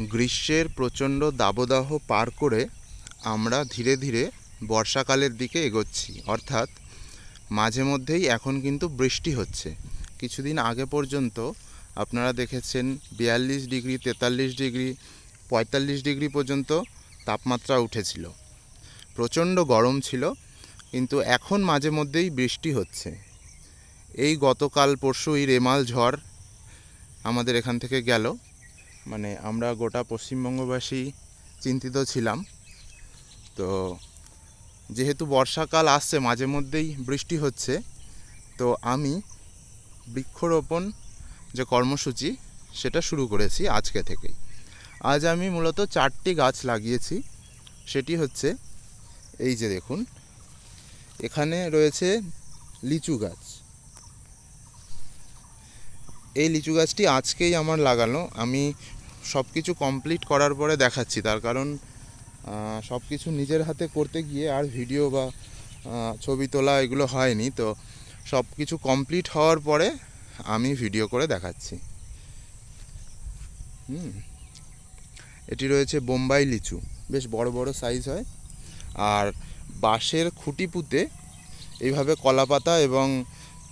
গ্রীষ্মের প্রচণ্ড দাবদাহ পার করে আমরা ধীরে ধীরে বর্ষাকালের দিকে এগোচ্ছি। অর্থাৎ মাঝে মধ্যেই এখন কিন্তু বৃষ্টি হচ্ছে। কিছুদিন আগে পর্যন্ত আপনারা দেখেছেন বিয়াল্লিশ ডিগ্রি, তেতাল্লিশ ডিগ্রি, পঁয়তাল্লিশ ডিগ্রি পর্যন্ত তাপমাত্রা উঠেছিল। প্রচণ্ড গরম ছিল, কিন্তু এখন মাঝে মধ্যেই বৃষ্টি হচ্ছে। এই গতকাল পরশুই রেমাল ঝড় আমাদের এখান থেকে গেল। মানে আমরা গোটা পশ্চিমবঙ্গবাসী চিন্তিত ছিলাম। তো যেহেতু বর্ষাকাল আসছে, মাঝে মধ্যেই বৃষ্টি হচ্ছে, তো আমি বৃক্ষরোপণ যে কর্মসূচি, সেটা শুরু করেছি আজকে থেকেই। আজ আমি মূলত চারটি গাছ লাগিয়েছি, সেটি হচ্ছে এই যে দেখুন, এখানে রয়েছে লিচু গাছ। এই লিচু গাছটি আজকেই আমার লাগানো। আমি সব কিছু কমপ্লিট করার পরে দেখাচ্ছি। তার কারণ সব কিছু নিজের হাতে করতে গিয়ে আর ভিডিও বা ছবি তোলা এগুলো হয়নি। তো সব কিছু কমপ্লিট হওয়ার পরে আমি ভিডিও করে দেখাচ্ছি। হুম। এটি রয়েছে বোম্বাই লিচু। বেশ বড় বড় সাইজ হয়। আর বাঁশের খুঁটি পুঁতে এইভাবে কলা পাতা এবং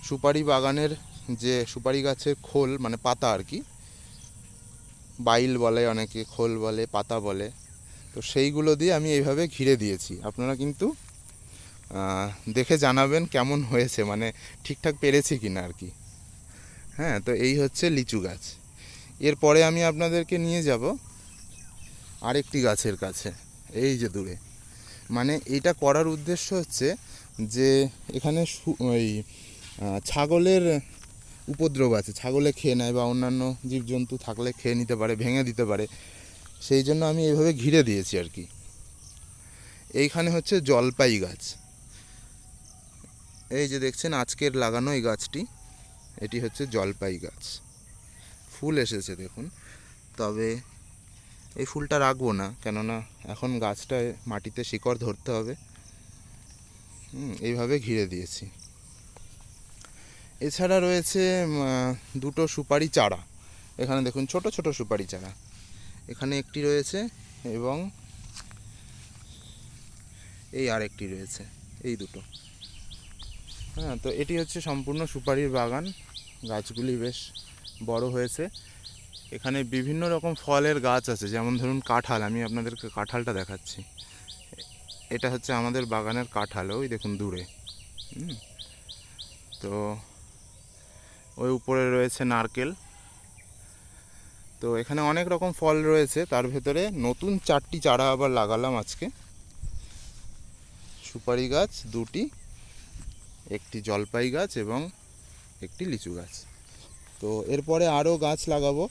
সুপারি বাগানের যে সুপারি গাছের খোল মানে পাতা আর কি, বাইল বলে অনেকে, খোল বলে, পাতা বলে, তো সেইগুলো দিয়ে আমি এইভাবে ঘিরে দিয়েছি। আপনারা কিন্তু দেখে জানাবেন কেমন হয়েছে মানে ঠিকঠাক পেরেছি কিনা আর কি। হ্যাঁ তো এই হচ্ছে লিচু গাছ। এরপরে আমি আপনাদেরকে নিয়ে যাব আরেকটি গাছের কাছে, এই যে দূরে। মানে এটা করার উদ্দেশ্য হচ্ছে যে, এখানে ওই ছাগলের উপদ্রব আছে। ছাগলে খেয়ে নেয় বা অন্যান্য জীবজন্তু থাকলে খেয়ে নিতে পারে, ভেঙে দিতে পারে। সেই জন্য আমি এইভাবে ঘিরে দিয়েছি আর কি। এইখানে হচ্ছে জলপাই গাছ। এই যে দেখছেন আজকের লাগানো এই গাছটি, এটি হচ্ছে জলপাই গাছ। ফুল এসেছে দেখুন। তবে এই ফুলটা রাখব না, কেননা এখন গাছটায় মাটিতে শিকড় ধরতে হবে। এইভাবে ঘিরে দিয়েছি। এছাড়া রয়েছে দুটো সুপারি চারা। এখানে দেখুন, ছোট ছোট সুপারি চারা। এখানে একটি রয়েছে এবং এই আরেকটি রয়েছে, এই দুটো। হ্যাঁ তো এটি হচ্ছে সম্পূর্ণ সুপারির বাগান। গাছগুলি বেশ বড় হয়েছে। এখানে বিভিন্ন রকম ফলের গাছ আছে, যেমন ধরুন কাঁঠাল। আমি আপনাদেরকে কাঁঠালটা দেখাচ্ছি। এটা হচ্ছে আমাদের বাগানের কাঁঠাল, ওই দেখুন দূরে। তো ওই উপরে রয়েছে নারকেল। তো এখানে অনেক রকম ফল রয়েছে, তার ভেতরে নতুন চারটি চারা আবার লাগালাম আজকে। সুপারি গাছ দুটি, একটি জলপাই গাছ এবং একটি লিচু গাছ। তো এরপরে আরও গাছ লাগাবো।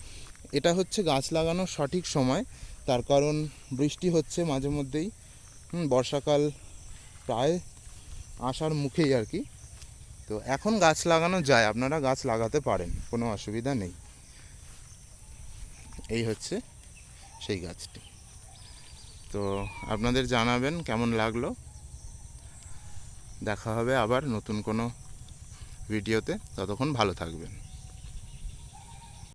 এটা হচ্ছে গাছ লাগানোর সঠিক সময়, তার কারণ বৃষ্টি হচ্ছে মাঝে মধ্যেই। বর্ষাকাল প্রায় আসার মুখেই আর কি। তো এখন গাছ লাগানো যায়, আপনারা গাছ লাগাতে পারেন, কোনো অসুবিধা নেই। এই হচ্ছে সেই গাছটি। তো আপনাদের জানাবেন কেমন লাগল। দেখা হবে আবার নতুন কোনো ভিডিওতে, ততক্ষণ ভালো থাকবেন।